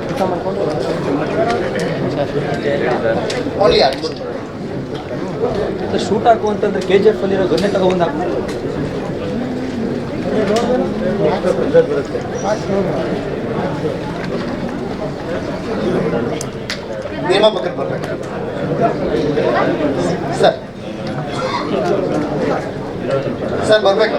ಅದು ತಮಾನ್ಕೊಂಡೋ ಒಂದು ಚಮತ್ಕಾರ ಸರ್ ಓಲಿಯಾ ಅದು ಶುಟ್ ಹಾಕೋ ಅಂತಂದ್ರೆ ಕೆಜಿಎ ಫಲ್ಲಿರೋ ಗನ್ನೆ ತಗೊಂಡು ಹಾಕೋ ನೆಮ್ಮ ಬಕ ಬರ ಸರ್ ಸರ್ ಬರಬೇಕು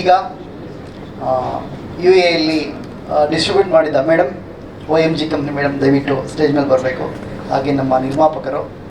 ಈಗ ಯು ಎಲ್ಲಿ ಡಿಸ್ಟ್ರಿಬ್ಯೂಟ್ ಮಾಡಿದ್ದ madam O M G company madam ದಯವಿಟ್ಟು ಸ್ಟೇಜ್ ಮೇಲೆ ಬರಬೇಕು ಹಾಗೆ ನಮ್ಮ ನಿರ್ಮಾಪಕರು